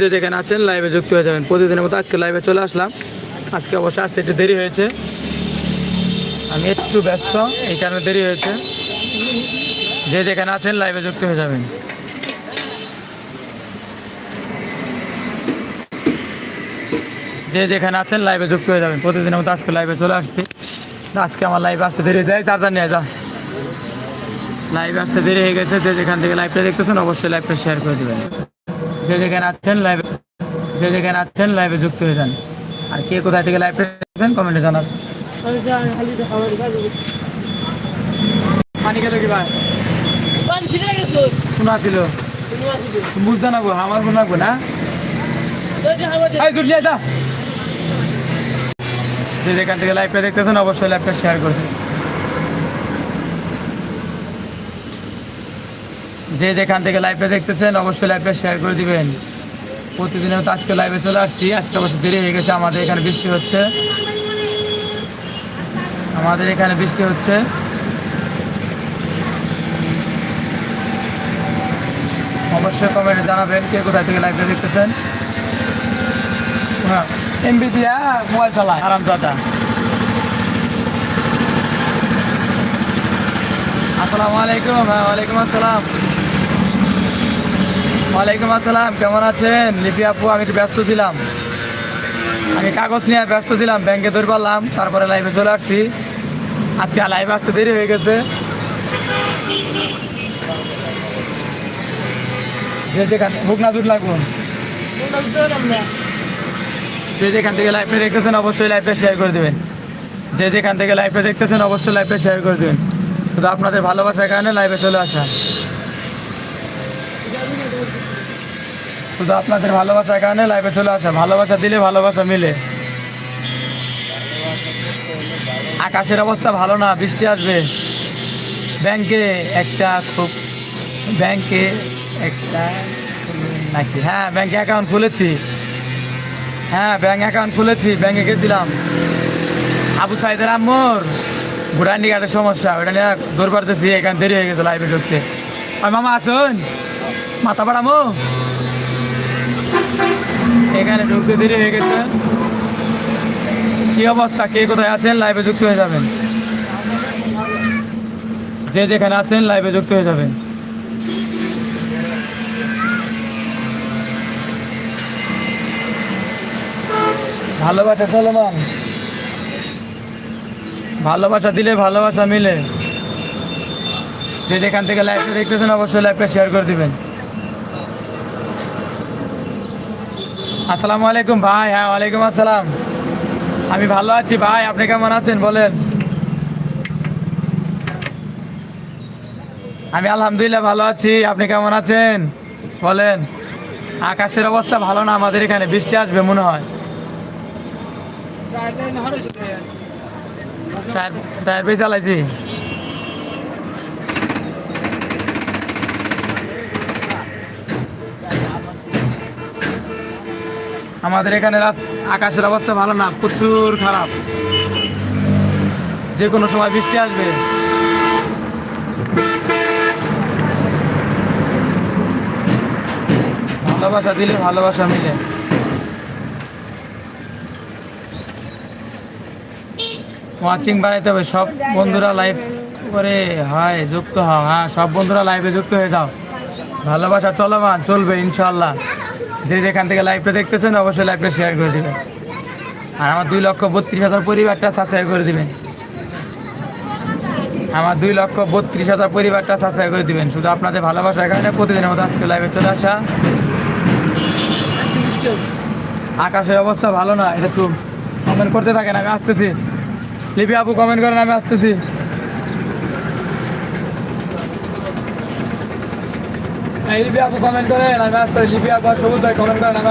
যে যেখানে আছেন লাইভে যুক্ত হয়ে যাবেন। প্রতিদিনের মতো আজকে লাইভে চলে আসলাম। আজকে অবশ্য আসতে একটু দেরি হয়েছে। আমি একটু ব্যস্ত, এই কারণে দেরি হয়েছে। যে যেখানে আছেন লাইভে যুক্ত হয়ে যাবেন। যে যেখানে আছেন লাইভে যুক্ত হয়ে যাবেন। প্রতিদিনের মতো আজকে লাইভে চলে আসছি। আজকে আমার লাইভে আসতে দেরি যায় চার্জার নিয়ে যা। লাইভে আসতে দেরি হয়ে গেছে, যে যেখান থেকে লাইভটা দেখতেছেন, অবশ্যই লাইভটা শেয়ার করে দেবেন। যে যেখানে আছেন লাইভে যে যেখানে আছেন লাইভে যুক্ত হয়ে যান। আর কে কোথায় থেকে লাইভটা দেখছেন কমেন্টে জানান। পানি খেতে কি ভাই? শোনা ছিল বুঝতে না গো আমার না? যে যেখান থেকে লাইভটা দেখতেছেন অবশ্যই লাইভটা শেয়ার করবেন যে যেখান থেকে লাইভটা দেখতেছেন, অবশ্যই লাইভটা শেয়ার করে দিবেন। প্রতিদিনের তো আজকে লাইভে চলে আসছি। আজকে অবশ্য দেরি হয়ে গেছে, আমাদের এখানে বৃষ্টি হচ্ছে। আমাদের এখানে বৃষ্টি হচ্ছে। অবশ্যই কমেন্টে জানাবেন কে কোথায় থেকে লাইভটা দেখতেছেন। হ্যাঁ এমবি দিয়া মোবাইল চালায় আরাম দাদা আসসালামু আলাইকুম হ্যাঁ ওয়ালাইকুম আসসালাম। ওয়ালাইকুম আসসালাম, কেমন আছেন? লিপি আপু, আমি একটু ব্যস্ত ছিলাম। আমি কাগজ নিয়ে ব্যস্ত ছিলাম, ব্যাংকে ধরে পারলাম তারপরে লাইভে চলে আসছি। আজকে লাইভে আসতে দেরি হয়ে গেছে। যে যেখানে বুক না যে যেখান থেকে লাইভটা দেখতেছেন, অবশ্যই লাইভটা শেয়ার করে দেবেন। যে যেখান থেকে লাইভটা দেখতেছেন, অবশ্যই লাইভটা শেয়ার করে দেবেন। শুধু আপনাদের ভালোবাসার কারণে লাইভে চলে আসা। শুধু আপনাদের ভালোবাসার কারণে লাইভে চলে আসা, ভালোবাসা দিলে ভালোবাসা মিলে। আকাশের অবস্থা ভালো না, বৃষ্টি আসবে। ব্যাংকে একটা খুব, ব্যাংকে একটা নাকি? হ্যাঁ ব্যাংকে অ্যাকাউন্ট খুলেছি। হ্যাঁ ব্যাংক অ্যাকাউন্ট খুলেছি, ব্যাংকে গেছিলাম আবু সাইদের আম্মুর ঘুরান্ডি ঘাটের সমস্যা ওটা নিয়ে দৌড় করতেছি এখানে দেরি হয়ে গেছে লাইভে ঢুকতে। আর মামা আসুন। মাথা পাড়ামো এখানে ঢুকতে দেরি হয়ে গেছে। কি অবস্থা? কে কোথায় আছেন? লাইভে যুক্ত হয়ে যাবেন। যে যেখানে আছেন লাইভে যুক্ত হয়ে যাবেন। ভালোবাসা চলমান ভালোবাসা দিলে ভালোবাসা মিলে। যে যেখান থেকে লাইভটা দেখতেছেন, অবশ্যই লাইভটা শেয়ার করে দিবেন। আসসালামু আলাইকুম ভাই হ্যাঁ ওয়ালাইকুম আসসালাম। আমি ভালো আছি ভাই আপনি কেমন আছেন বলেন? আমি আলহামদুলিল্লাহ ভালো আছি আপনি কেমন আছেন বলেন? আকাশের অবস্থা ভালো না আমাদের এখানে বৃষ্টি আসবে মনে হয়। টায়ার টায়ার চালাইছি। আমাদের এখানে আকাশের অবস্থা ভালো না, প্রচুর খারাপ। যে কোনো সময় বৃষ্টি আসবে। ভালোবাসা দিলে ভালোবাসা মিলে। ওয়াচিং বানাইতে হবে, সব বন্ধুরা লাইভ করে, হয়, যুক্ত হও হ্যাঁ সব বন্ধুরা লাইভে যুক্ত হয়ে যাও। ভালোবাসা চলমান, চলবে ইনশাল্লাহ যে যেখান থেকে লাইভটা দেখতেছেন, অবশ্যই লাইভটা শেয়ার করে দেবেন। আর আমার দুই লক্ষ বত্রিশ হাজার পরিবারটা সাবস্ক্রাইব করে দিবেন। আমার দুই লক্ষ বত্রিশ হাজার পরিবারটা সাবস্ক্রাইব করে দিবেন। শুধু আপনাদের ভালোবাসার কারণে প্রতিদিনের মতো আজকে লাইভে চলে আসা। আকাশের অবস্থা ভালো না, এটা একটু কমেন্ট করতে থাকেন আমি আসতেছি। লিপি আপু কমেন্ট করেন, আমি আসতেছি। লিপি আপু কমেন্ট করেন আমি আসতে লিপি আপু সবুজ ভাই কমেন্ট করেন আমি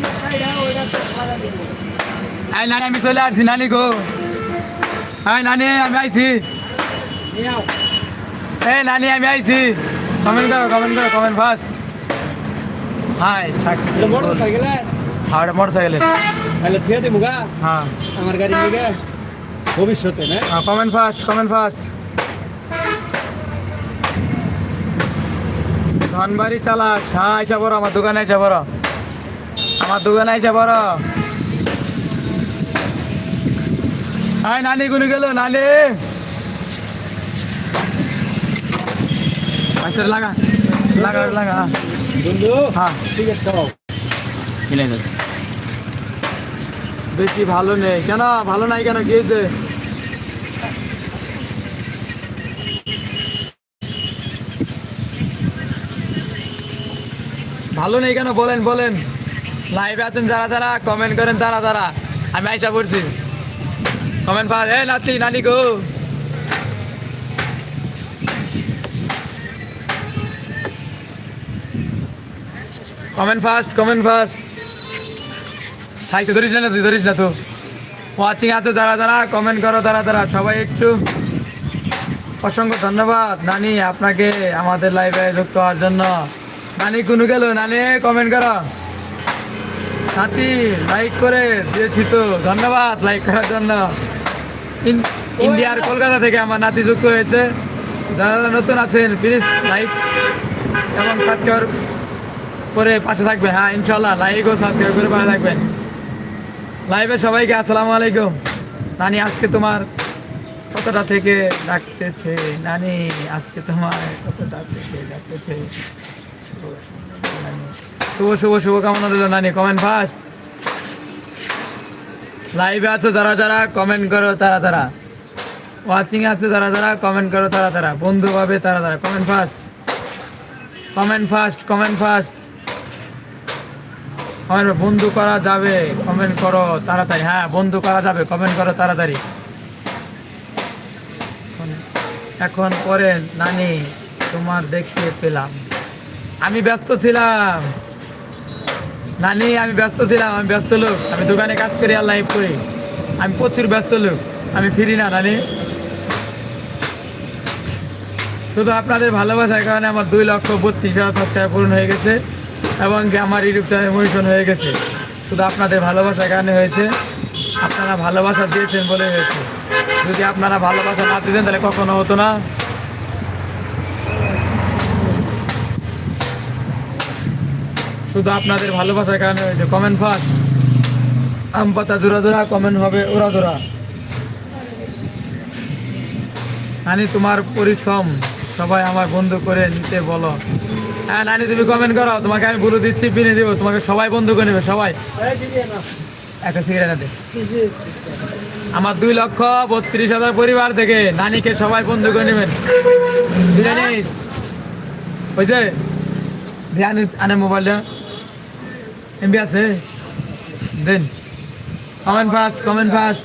দিব এই নানি আমি চলে আসছি নানি গো। হ্যাঁ নানি আমি আইছি। এই নানি আমি আইছি। কমেন্ট করো কমেন্ট করো কমেন্ট ফার্স্ট হাই থাক। মোটর সাইকেলে আর মোটর সাইকেলে তাহলে থিয়ে দিমু গা? হ্যাঁ। আমার গাড়ি নিয়ে ভবিষ্যতে না? কমেন্ট ফার্স্ট কমেন্ট ফার্স্ট ধনবাড়ি চালাক হ্যাঁ আইসা বড় আমার দোকানে আইসা বড় আমার দোকানে আইসা বড়। হাই নানি কোন গেল নানি। আচ্ছা লাগা। লাগা লাগা। বন্ধু হ্যাঁ। ঠিক আছে মিলাই দেবে বেশি ভালো নেই। কেন? ভালো নাই কেন? কি হয়েছে? ভালো নেই কেন? বলেন বলেন। লাইভে আছেন যারা যারা কমেন্ট করেন তারা তারা। আমি আইসা পড়ছি। কমেন্ট পা এ নাতি, নানি গো। কমেন্ট ফার্স্ট কমেন্ট ফার্স্ট থাক তো ধরিস না তুই ধরিস না তো। ওয়াচিং আছে যারা যারা কমেন্ট করো তারা তারা। সবাই একটু অসংখ্য ধন্যবাদ। নানি, আপনাকে আমাদের লাইভে যুক্ত হওয়ার জন্য। নানি, কোনো গেল? নানি কমেন্ট করো। সাথী লাইক করে দিয়েছি তো। ধন্যবাদ লাইক করার জন্য। ইন্ডিয়ার কলকাতা থেকে আমার নাতি যুক্ত হয়েছে। যারা নতুন আছেন প্লিজ লাইক এবং সাবস্ক্রাইব করে পাশে থাকবে হ্যাঁ ইনশাল্লাহ লাইক ও সাবস্ক্রাইব করে পাশে থাকবেন। লাইভে সবাইকে আসসালামু আলাইকুম। নানি আজকে তোমার কতটা থেকে ডাকতেছে? নানি, আজকে তোমার কতটা থেকে ডাকতেছে? শুভ শুভ শুভ কামনা দিল নানি কমেন্ট ফার্স্ট লাইভে আছো যারা যারা কমেন্ট করো তারা তারা। ওয়াচিং আছে যারা যারা কমেন্ট করো তারা তারা। বন্ধু পাবে তারা তারা। Comment first comment first comment first comment বন্ধু করা যাবে কমেন্ট করো তাড়াতাড়ি। হ্যাঁ বন্ধু করা যাবে কমেন্ট করো তাড়াতাড়ি। এখন পরে নানি তোমার দেখতে পেলাম। আমি ব্যস্ত ছিলাম। নানি, আমি ব্যস্ত ছিলাম, আমি ব্যস্ত লোক। আমি দোকানে কাজ করি আর লাইভ করি। আমি প্রচুর ব্যস্ত লোক। আমি ফিরি না, নানি। শুধু আপনাদের ভালোবাসার কারণে আমার দুই লক্ষ বত্রিশ হাজার সাবস্ক্রাইব পূরণ হয়ে গেছে এবং আমার ইউটিউব চ্যানেল হয়ে গেছে। শুধু আপনাদের ভালোবাসার কারণে হয়েছে। আপনারা ভালোবাসা দিয়েছেন বলে হয়েছে। যদি আপনারা ভালোবাসা না দিতেন তাহলে কখনো হতো না। শুধু আপনাদের ভালোবাসার কারণে হয়েছে। কমেন্ট ফার্স্ট আম পাতা জোড়া জোড়া কমেন্ট হবে ওরা জোড়া নানি, তোমার পরিশ্রম সবাই আমার বন্ধু করে নিতে বলো। হ্যাঁ নানি, তুমি কমেন্ট করো। তোমাকে আমি বলে দিচ্ছি পিনে দেবো। তোমাকে সবাই বন্ধু করে নেবে, সবাই। একটা সিগারেট আমার দুই লক্ষ বত্রিশ হাজার পরিবার থেকে নানিকে সবাই বন্ধু করে নেবেন। বুঝে নিস বুঝছে ধ্যান আনে মোবাইলটা এমবি আছে দেন comment first comment first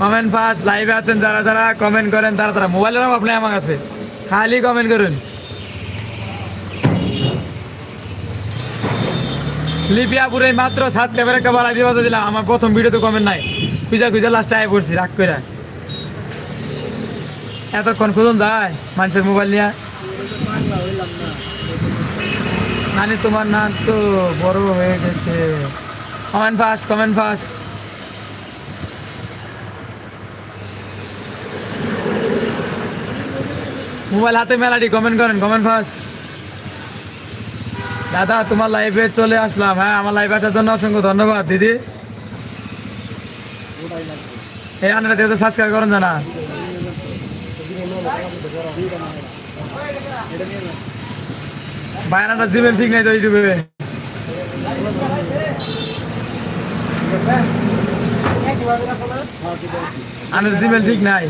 comment first লাইভে আছেন যারা যারা কমেন্ট করেন, তারা তারা। মোবাইলের অভাব নেই আমার কাছে। খালি কমেন্ট করুন। লিপিয়াপুরে মাত্র সাবস্ক্রাইবার একটা বাড়াই দিয়ে দিলাম আমার প্রথম ভিডিওতে কমেন্ট নাই। খুঁজা খুঁজা লাস্টে আয় পড়ছি, রাগ করে এতক্ষণ খুঁজুন যায়, মানুষের মোবাইল নিয়ে। মানে তোমার না তো বড় হয়ে গেছে। Comment first comment first mobile হাতে মেলাটি কমেন্ট করেন, কমেন্ট ফার্স্ট দাদা, তোমার লাইভে চলে আসলাম। হ্যাঁ আমার লাইভে আসার জন্য অসংখ্য ধন্যবাদ, দিদি। এই আনারা দিয়ে সাবস্ক্রাইব করেন জানা। বায়ানাটা জিমেল ঠিক নাই তো ইউটিউবে। আনার জিমেল ঠিক নাই।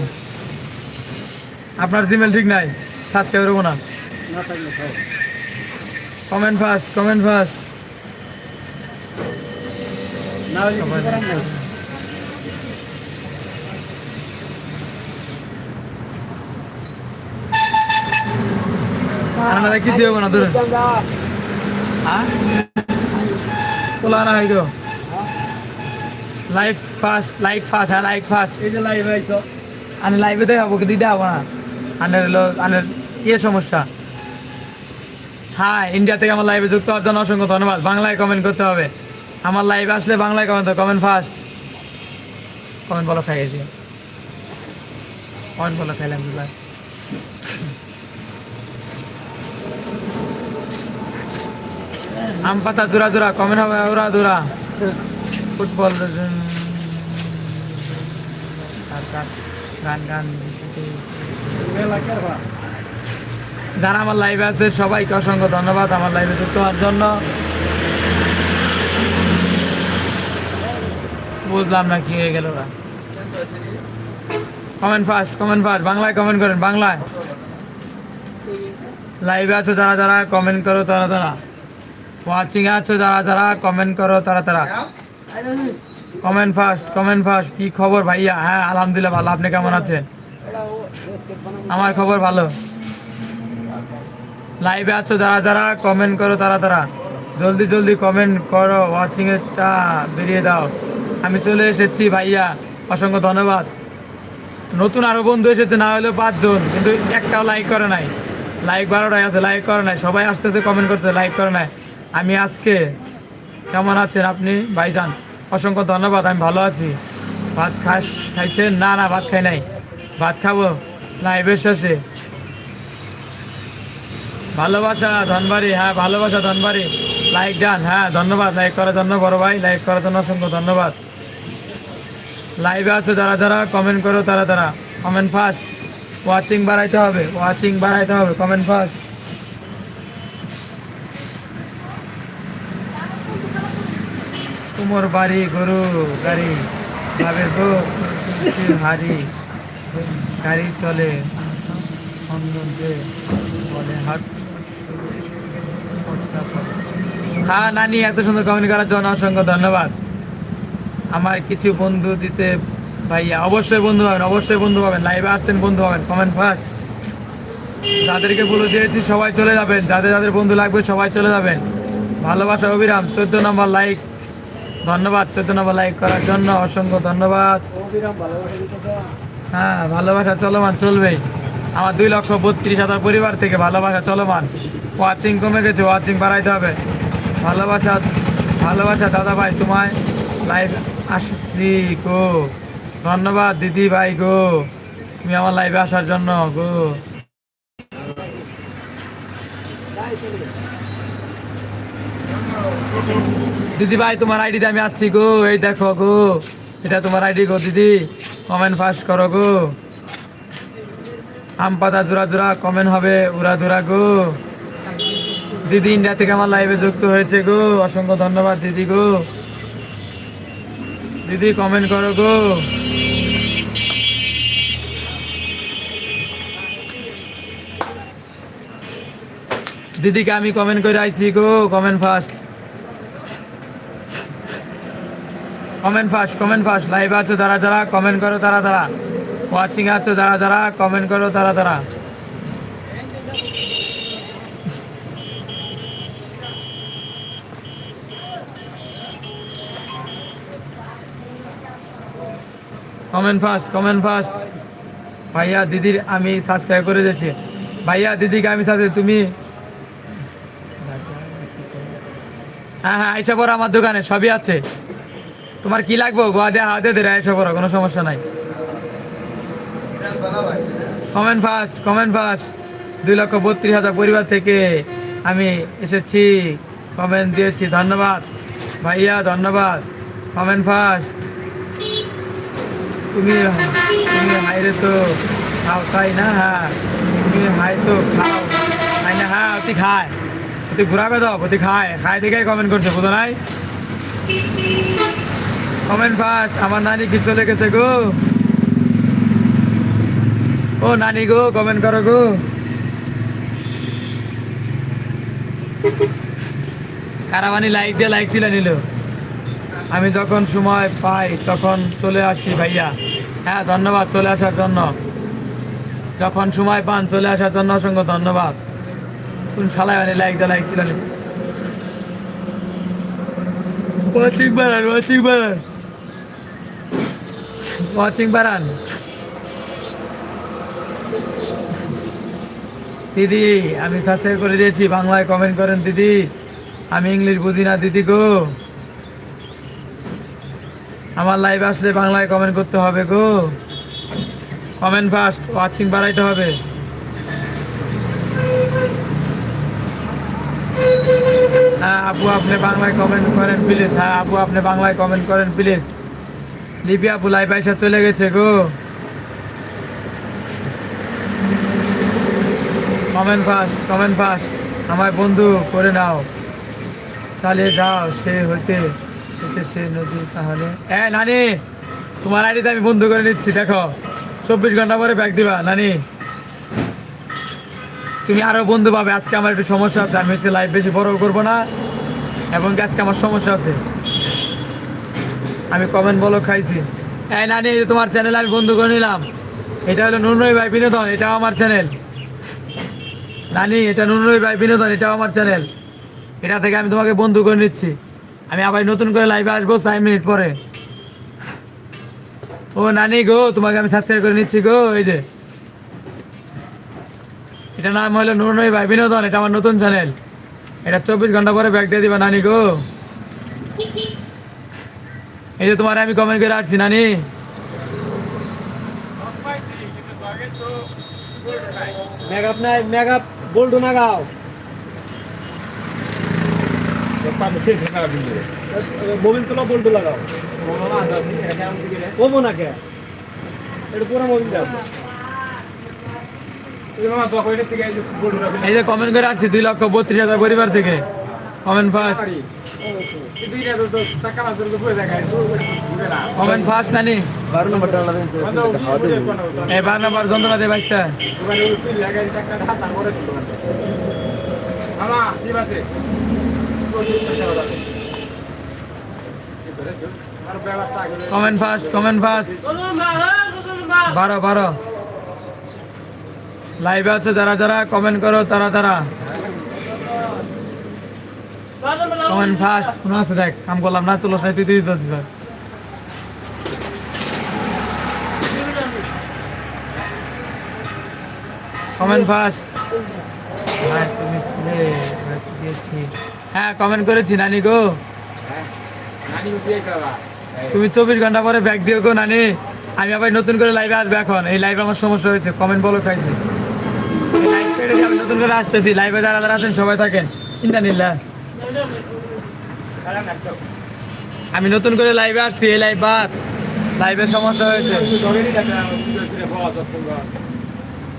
আপনার জিমেল ঠিক নাই। সাবস্ক্রাইব করব না। কমেন্ট ফার্স্ট কমেন্ট ফার্স্ট আনারা কিছু হবে না ধরুন হ্যাঁ? তোলা না হয়তো লাইভ ফাস্ট লাইক ফাস্ট হ্যাঁ লাইক ফাস্ট এই যে লাইভ আইছো। আমি লাইভে দেখাবো কি দিতে হব না। আনের হলো আনের ইয়ে সমস্যা। হ্যাঁ ইন্ডিয়া থেকে আমার লাইভে যুক্ত হওয়ার জন্য অসংখ্য ধন্যবাদ। বাংলায় কমেন্ট করতে হবে। আমার লাইভে আসলে বাংলায় কমেন্ট কমেন্ট ফার্স্ট কমেন্ট বলো খাই গেছি। কমেন্ট বলো খাইলাম আম পাতা জোড়া জোড়া কমেন্ট হবে ওরা জোড়া ফুটবল গান গান যারা আমার লাইভে আছে, সবাইকে অসংখ্য ধন্যবাদ আমার লাইভে যুক্ত হওয়ার জন্য। বুঝলাম না কি হয়ে গেল কমেন্ট ফার্স্ট কমেন্ট ফার্স্ট বাংলায় কমেন্ট করেন, বাংলায়। লাইভে আছো যারা যারা কমেন্ট করো তারা তারা ওয়াচিং আছো, যারা যারা কমেন্ট করো, তারা তারা। কমেন্ট ফার্স্ট কমেন্ট ফার্স্ট কি খবর ভাইয়া? হ্যাঁ আলহামদুলিল্লাহ ভালো, আপনি কেমন আছেন? আমার খবর ভালো। লাইভে আছো, যারা যারা কমেন্ট করো, তারা তারা। জলদি জলদি কমেন্ট করো ওয়াচিং এরটা বেরিয়ে দাও। আমি চলে এসেছি ভাইয়া, অসংখ্য ধন্যবাদ। নতুন আরও বন্ধু এসেছে, না হলেও পাঁচজন, কিন্তু একটাও লাইক করে নাই। লাইক বারোটাই আছে লাইক করে নাই। সবাই আসতেছে কমেন্ট করতে লাইক করে নাই। আমি আজকে কেমন আছেন আপনি? ভাইজান, অসংখ্য ধন্যবাদ, আমি ভালো আছি। ভাত খাস, খাইছেন? না না, ভাত খাই নাই। ভাত খাব লাইভের শেষে। ভালোবাসা ধনবাড়ি হ্যাঁ ভালোবাসা ধনবাড়ি। লাইক ডান হ্যাঁ ধন্যবাদ। লাইক করার জন্য বড় ভাই, লাইক করার জন্য অসংখ্য ধন্যবাদ। লাইভে আছে যারা যারা কমেন্ট করো তারা তারা। কমেন্ট ফার্স্ট ওয়াচিং বাড়াইতে হবে ওয়াচিং বাড়াইতে হবে কমেন্ট ফার্স্ট কুমোর বাড়ি, গরু, গাড়ি ভাবে গো গাড়ি চলে। বলে হ্যাঁ নানি, এত সুন্দর কমেন্ট করার জন্য অসংখ্য ধন্যবাদ। আমার কিছু বন্ধু দিতে ভাইয়া, অবশ্যই বন্ধু পাবেন, অবশ্যই বন্ধু পাবেন। লাইভে আসছেন, বন্ধু পাবেন। কমেন্ট ফার্স্ট যাদেরকে বলে দিয়েছি, সবাই চলে যাবেন। যাদের যাদের বন্ধু লাগবে, সবাই চলে যাবেন। ভালোবাসা, অবিরাম। চোদ্দ নম্বর লাইক ধন্যবাদ নম্বর লাইক করার জন্য অসংখ্য ধন্যবাদ। হ্যাঁ ভালোবাসা চলমান চলবেই। আমার দুই লক্ষ বত্রিশ হাজার পরিবার থেকে ভালোবাসা চলমান। ওয়াচিং কমে গেছে ওয়াচিং বাড়াইতে হবে। ভালোবাসা ভালোবাসা দাদা ভাই তোমায় লাইভ আসছি গো। ধন্যবাদ দিদি ভাই গো। তুমি আমার লাইভে আসার জন্য গো। দিদি ভাই, তোমার আইডিতে আমি আছি গো। এই দেখো গো। এটা তোমার আইডি গো, দিদি। কমেন্ট ফাস্ট করো গো। আম পাতা জোড়া জোড়া কমেন্ট হবে, উড়া ধুরা গো। দিদি ইন্ডিয়া থেকে আমার লাইভে যুক্ত হয়েছে গো। অসংখ্য ধন্যবাদ দিদি গো। দিদি কমেন্ট করো গো। দিদিকে আমি কমেন্ট করে আইছি গো comment first comment first comment first live আছো তারা তারা কমেন্ট করো তারা তারা ওয়াচিং আছো তারা তারা কমেন্ট করো তারা তারা কমেন্ট ফাস্ট কমেন্ট ফাস্ট ভাইয়া, দিদির আমি সাবস্ক্রাইব করে দিয়েছি। ভাইয়া, দিদিকে আমি সাথে তুমি? হ্যাঁ হ্যাঁ আইসা পড়ো আমার দোকানে, সবই আছে। তোমার কি লাগবে? গোয়া দিয়ে হাতে ধরে আইসা পড়ো, কোনো সমস্যা নাই। কমেন্ট ফার্স্ট কমেন্ট ফার্স্ট দুই লক্ষ বত্রিশ হাজার পরিবার থেকে আমি এসেছি। কমেন্ট দিয়েছি, ধন্যবাদ। ভাইয়া, ধন্যবাদ। কমেন্ট ফার্স্ট তুমি তুমি হাইরে তো, খাও তাই না হ্যাঁ। তুমি হাই তো, খাও তাই না হ্যাঁ অতি খায়। অতি ঘুরাবে দাও অতি খায়। খায় দেখে কমেন্ট করছে, বুঝো নাই? কমেন্ট ফার্স্ট আমার নানি কি চলে গেছে গো? ও নানি গো, কমেন্ট করো গো। কারাবানি লাইক দিয়ে লাইক দিলে নিল। আমি যখন সময় পাই তখন চলে আসি ভাইয়া। হ্যাঁ ধন্যবাদ চলে আসার জন্য। যখন সময় পান চলে আসার জন্য অসংখ্য ধন্যবাদ। কোন শালায় মানে লাইক দিয়ে লাইক দিলে নিস ওয়াচিং বাড়ান ওয়াচিং বাড়ান ওয়াচিং বাড়ান দিদি আমি সাবস্ক্রাইব করে দিয়েছি, বাংলায় কমেন্ট করেন দিদি। আমি ইংলিশ বুঝি না, দিদি গো। আমার লাইভ আসলে বাংলায় কমেন্ট করতে হবে গো। কমেন্ট ফাস্ট ওয়াচিং বাড়াইতে হবে। হ্যাঁ আপু আপনি বাংলায় কমেন্ট করেন প্লিজ হ্যাঁ আপু আপনি বাংলায় কমেন্ট করেন প্লিজ লিপি আপু লাইভ আইসা চলে গেছে গো। কমেন্ট ফাস্ট কমেন্ট ফাস্ট আমার বন্ধু করে নাও। চালিয়ে যাও, সে হইতে হইতে সে নদী তাহলে। এ, নানি, তোমার আইডিতে আমি বন্ধু করে নিচ্ছি, দেখো। চব্বিশ ঘণ্টা পরে ব্যাগ দিবা, নানি। তুমি আরও বন্ধু পাবে, আজকে আমার একটু সমস্যা আছে, আমি হচ্ছে লাইফ বেশি বড় করব না। এবং আজকে আমার সমস্যা আছে? আমি কমেন্ট বলো খাইছি। এই নানি, তোমার চ্যানেল আমি বন্ধু করে নিলাম। এটা হলো নুনরই ভাই বিনোদন, এটাও আমার চ্যানেল নানি, এটা নুনরই ভাই বিনোদন, এটাও আমার চ্যানেল এটা থেকে আমি তোমাকে বন্ধু করে নিচ্ছি। আমি আবার নতুন করে লাইভে আসব চার মিনিট পরে। ও নানি গো, তোমাকে আমি সাবস্ক্রাইব করে নিচ্ছি গো, এই যে। এটা নাম হলো নুরনই ভাই বিনোদন, এটা আমার নতুন চ্যানেল এটা চব্বিশ ঘণ্টা পরে ব্যাগ দিয়ে দিবা নানি গো। এই যে তোমার আমি কমেন্ট করে আসছি নানি মেগাপ নাই মেগাপ বোল্ডু নাগাও মোবিল তোলা বোল্ডু লাগাও কমো না কে এটা পুরো মোবিল দাও এই যে কমেন্ট করে আসছি দুই লক্ষ বত্রিশ হাজার পরিবার থেকে কমেন্ট ফার্স্ট কমেন্ট ফার্স্ট নানি। বারো নম্বর বার নম্বর কমেন্ট ফার্স্ট কমেন্ট বারো বারো। লাইভে আছে, যারা যারা কমেন্ট করো, তারা তারা। কমেন্ট ফার্স্ট কোনো আছে? দেখ, কাম করলাম না, তুলো সাই তুই তুই দিতে দিতে কমেন্ট ফার্স্ট। হ্যাঁ কমেন্ট করেছি, নানি গো। তুমি চব্বিশ ঘণ্টা পরে ব্যাগ দিও গো, নানি। আমি আবার নতুন করে লাইভে আসব এখন। এই লাইভে আমার সমস্যা হয়েছে, কমেন্ট বলো খাইছে। দিয়ে নতুন করে আসতেছি লাইভে যারা যারা আছেন, সবাই থাকেন। ইন্টারনিল্লা আমি নতুন করে লাইভে আসছি এই লাইভ বাদ। লাইভের সমস্যা হয়েছে।